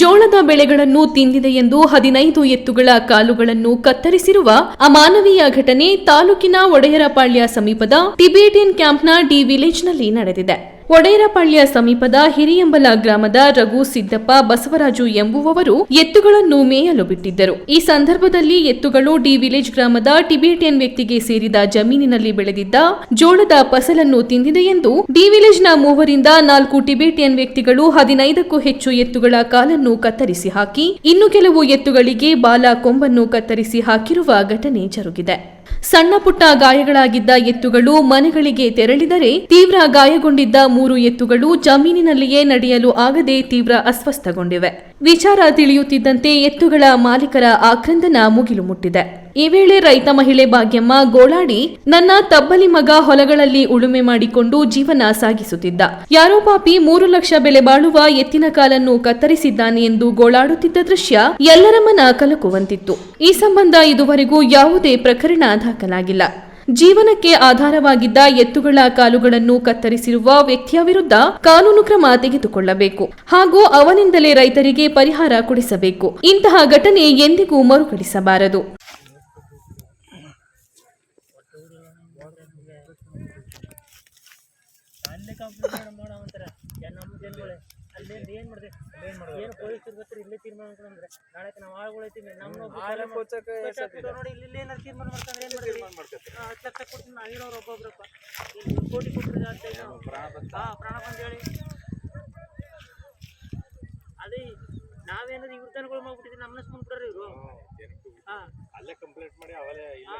ಜೋಳದ ಬೆಳೆಗಳನ್ನು ತಿಂದಿದೆ ಎಂದು ಹದಿನೈದು ಎತ್ತುಗಳ ಕಾಲುಗಳನ್ನು ಕತ್ತರಿಸಿರುವ ಅಮಾನವೀಯ ಘಟನೆ ತಾಲೂಕಿನ ಒಡೆಯರಪಾಳ್ಯ ಸಮೀಪದ ಟಿಬೇಟಿಯನ್ ಕ್ಯಾಂಪ್ನ ಡಿ ವಿಲೇಜ್ನಲ್ಲಿ ನಡೆದಿದೆ. ಒಡೆಯರಪಾಳ್ಯ ಸಮೀಪದ ಹಿರಿಯಂಬಲ ಗ್ರಾಮದ ರಘು ಸಿದ್ದಪ್ಪ ಬಸವರಾಜು ಎಂಬುವವರು ಎತ್ತುಗಳನ್ನು ಮೇಯಲು ಬಿಟ್ಟಿದ್ದರು. ಈ ಸಂದರ್ಭದಲ್ಲಿ ಎತ್ತುಗಳು ಡಿ ವಿಲೇಜ್ ಗ್ರಾಮದ ಟಿಬೇಟಿಯನ್ ವ್ಯಕ್ತಿಗೆ ಸೇರಿದ ಜಮೀನಿನಲ್ಲಿ ಬೆಳೆದಿದ್ದ ಜೋಳದ ಫಸಲನ್ನು ತಿಂದಿದೆ ಎಂದು ಡಿ ವಿಲೇಜ್ನ ಮೂವರಿಂದ ನಾಲ್ಕು ಟಿಬೇಟಿಯನ್ ವ್ಯಕ್ತಿಗಳು ಹದಿನೈದಕ್ಕೂ ಹೆಚ್ಚು ಎತ್ತುಗಳ ಕಾಲನ್ನು ಕತ್ತರಿಸಿ ಹಾಕಿ, ಇನ್ನು ಕೆಲವು ಎತ್ತುಗಳಿಗೆ ಬಾಲ ಕೊಂಬನ್ನು ಕತ್ತರಿಸಿ ಹಾಕಿರುವ ಘಟನೆ ಜರುಗಿದೆ. ಸಣ್ಣ ಪುಟ್ಟ ಗಾಯಗಳಾಗಿದ್ದ ಎತ್ತುಗಳು ಮನೆಗಳಿಗೆ ತೆರಳಿದರೆ ತೀವ್ರ ಗಾಯಗೊಂಡಿದ್ದ ಮೂರು ಎತ್ತುಗಳು ಜಮೀನಿನಲ್ಲಿಯೇ ನಡೆಯಲು ಆಗದೆ ತೀವ್ರ ಅಸ್ವಸ್ಥಗೊಂಡಿವೆ. ವಿಚಾರ ತಿಳಿಯುತ್ತಿದ್ದಂತೆ ಎತ್ತುಗಳ ಮಾಲೀಕರ ಆಕ್ರಂದನ ಮುಗಿಲು ಮುಟ್ಟಿದೆ. ಈ ವೇಳೆ ರೈತ ಮಹಿಳೆ ಭಾಗ್ಯಮ್ಮ ಗೋಳಾಡಿ, ನನ್ನ ತಬ್ಬಲಿ ಮಗ ಹೊಲಗಳಲ್ಲಿ ಉಳುಮೆ ಮಾಡಿಕೊಂಡು ಜೀವನ ಸಾಗಿಸುತ್ತಿದ್ದ. ಯಾರೋ ಪಾಪಿ ಮೂರು ಲಕ್ಷ ಬೆಲೆ ಬಾಳುವ ಎತ್ತಿನ ಕಾಲನ್ನು ಕತ್ತರಿಸಿದ್ದಾನೆ ಎಂದು ಗೋಳಾಡುತ್ತಿದ್ದ ದೃಶ್ಯ ಎಲ್ಲರ ಮನ ಕಲಕುವಂತಿತ್ತು. ಈ ಸಂಬಂಧ ಇದುವರೆಗೂ ಯಾವುದೇ ಪ್ರಕರಣ ದಾಖಲಾಗಿಲ್ಲ. ಜೀವನಕ್ಕೆ ಆಧಾರವಾಗಿದ್ದ ಎತ್ತುಗಳ ಕಾಲುಗಳನ್ನು ಕತ್ತರಿಸಿರುವ ವ್ಯಕ್ತಿಯ ವಿರುದ್ಧ ಕಾನೂನು ಕ್ರಮ ತೆಗೆದುಕೊಳ್ಳಬೇಕು ಹಾಗೂ ಅವನಿಂದಲೇ ರೈತರಿಗೆ ಪರಿಹಾರ ಕೊಡಿಸಬೇಕು ಇಂತಹ ಘಟನೆ ಎಂದಿಗೂ ಮರುಕಳಿಸಬಾರದು ಏನ್ ಮಾಡಿದೆ? ಏನು ಪೊಲೀಸರು ಬರ್ತಾರೆ ಇಲ್ಲೇ ತೀರ್ಮಾನ ಮಾಡ್ಕೊಂಡ್ರೆ ನಾಳೆ ನಾವು ಆಳ್ಗೊಳೈತೀವಿ ನಮ್ಮ ನೋಡಿ ಇಲ್ಲಿ ಏನಾರು ತೀರ್ಮಾನ ಮಾಡ್ತಾರೆ ಏನು ಮಾಡಿದ್ರಿ ಹತ್ತು ಲಕ್ಷ ಕೊಡ್ತೀನಿ ನಾವು ಇರೋರು ಒಬ್ಬೊಬ್ರಪ್ಪ. ಕೋಟಿ ಕೊಟ್ಟರೆ ಹಾ ಪ್ರಾಣ ಬಂದು ಹೇಳಿ. ಅದೇ ನಾವೇನಾದ್ರು ಇವ್ರ ತನಗಳು ಮಾಡ್ಬಿಟ್ಟಿದ್ವಿ ನಮ್ಮನ್ನ ಸುಮ್ಮನೆ ಬಿಡ್ರಿ ಇವರು ಹಾ ಅಲ್ಲೇ ಕಂಪ್ಲೇಂಟ್ ಮಾಡಿ ಅವಲೇ ಇಲ್ಲ